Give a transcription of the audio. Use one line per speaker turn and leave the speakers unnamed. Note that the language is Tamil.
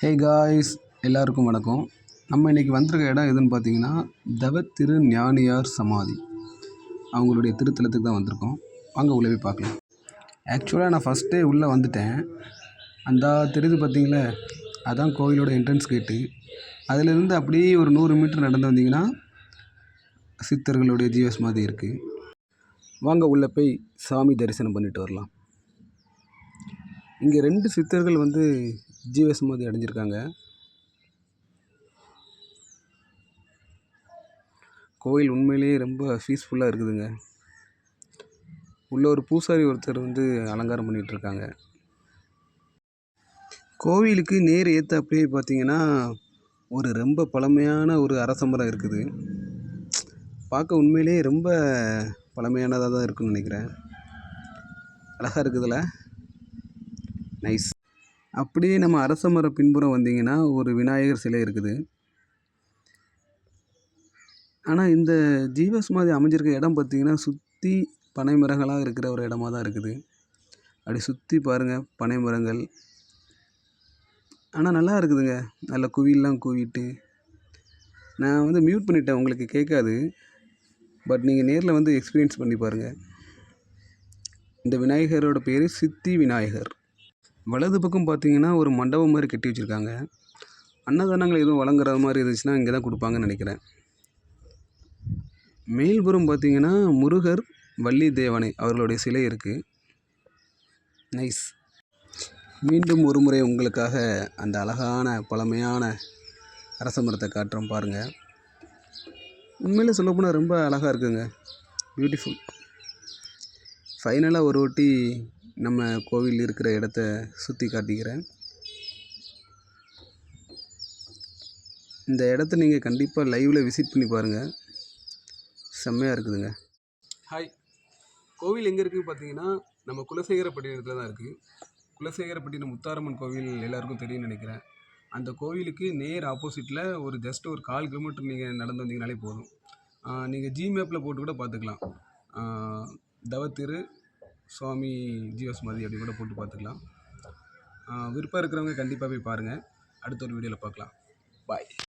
ஹே காய்ஸ் எல்லாருக்கும் வணக்கம். நம்ம இன்றைக்கி வந்திருக்க இடம் எதுன்னு பார்த்தீங்கன்னா தவ திரு ஞானியார் சமாதி. அவங்களுடைய திருத்தலத்துக்கு தான் வந்திருக்கோம். வாங்க உள்ளே போய் பார்க்கலாம். ஆக்சுவலாக நான் ஃபஸ்ட்டே உள்ளே வந்துட்டேன். அந்த தெரியுது பார்த்தீங்களே? அதான் கோவிலோட என்ட்ரன்ஸ் கேட்டு அதிலிருந்து அப்படியே ஒரு நூறு மீட்டர் நடந்து வந்தீங்கன்னா சித்தர்களுடைய ஜீவசமாதி இருக்குது வாங்க உள்ளே போய் சாமி தரிசனம் பண்ணிட்டு வரலாம். இங்கே ரெண்டு சித்தர்கள் வந்து ஜீவசமாதி அடைஞ்சிருக்காங்க. கோயில் உண்மையிலேயே ரொம்ப பீஸ்ஃபுல்லாக இருக்குதுங்க. உள்ள ஒரு பூசாரி ஒருத்தர் வந்து அலங்காரம் பண்ணிகிட்ருக்காங்க இருக்காங்க. கோவிலுக்கு நேர் ஏற்ற அப்படியே பார்த்தீங்கன்னா ஒரு ரொம்ப பழமையான ஒரு அரச மரம் இருக்குது. பார்க்க உண்மையிலேயே ரொம்ப பழமையானதாக தான் இருக்குன்னு நினைக்கிறேன். அழகாக இருக்குதுல்ல நைஸ் அப்படியே நம்ம அரச மரம் பின்புறம் வந்தீங்கன்னா ஒரு விநாயகர் சிலை இருக்குது. ஆனால் இந்த ஜீவசமாதி அமைஞ்சிருக்க இடம் பார்த்தீங்கன்னா சுற்றி பனை மரங்களாக இருக்கிற ஒரு இடமா தான் இருக்குது. அப்படி சுற்றி பாருங்கள் பனை மரங்கள். ஆனால் நல்லா இருக்குதுங்க. நல்ல குவியெல்லாம் கூவிட்டு. நான் வந்து மியூட் பண்ணிட்டேன் உங்களுக்கு கேட்காது. பட் நீங்கள் நேரில் வந்து எக்ஸ்பீரியன்ஸ் பண்ணி பாருங்கள் இந்த விநாயகரோட பேர் சித்தி விநாயகர். வலது பக்கம் பார்த்தீங்கன்னா ஒரு மண்டபம் மாதிரி கட்டி வச்சுருக்காங்க. அன்னதானங்கள் எதுவும் வழங்குற மாதிரி இருந்துச்சுன்னா இங்கே தான் கொடுப்பாங்கன்னு நினைக்கிறேன். மேல்புறம் பார்த்தீங்கன்னா முருகர் வள்ளி தேவனை அவர்களுடைய சிலை இருக்குது நைஸ் மீண்டும் ஒரு முறை உங்களுக்காக அந்த அழகான பழமையான அரச மரத்தை காட்டுறோம் பாருங்கள் உண்மையில் சொல்லப்போனால் ரொம்ப அழகாக இருக்குங்க. பியூட்டிஃபுல் ஃபைனலாக ஒரு வாட்டி நம்ம கோவில் இருக்கிற இடத்த சுற்றி காட்டிக்கிறேன். இந்த இடத்த நீங்கள் கண்டிப்பாக லைவில் விசிட் பண்ணி பாருங்கள் செம்மையாக இருக்குதுங்க. ஹாய் கோவில் எங்கே இருக்குதுன்னு பார்த்தீங்கன்னா நம்ம குலசேகரப்பட்டினத்தில் தான் இருக்குது குலசேகரப்பட்டினம் முத்தாரம்மன் கோவில் எல்லாருக்கும் தெரியும்னு நினைக்கிறேன். அந்த கோவிலுக்கு நேர் ஆப்போசிட்டில் ஒரு ஜஸ்ட் ஒரு கால் கிலோமீட்டர் நீங்கள் நடந்து வந்தீங்கனாலே போதும். நீங்கள் ஜி மேப்பில் போட்டு கூட பார்த்துக்கலாம் தவத்திரு சுவாமி ஜீவஸ்மதி அப்படி கூட போட்டு பார்த்துக்கலாம். விருப்பம் இருக்கிறவங்க கண்டிப்பாக போய் பாருங்கள் அடுத்த ஒரு வீடியோவில் பார்க்கலாம். பாய்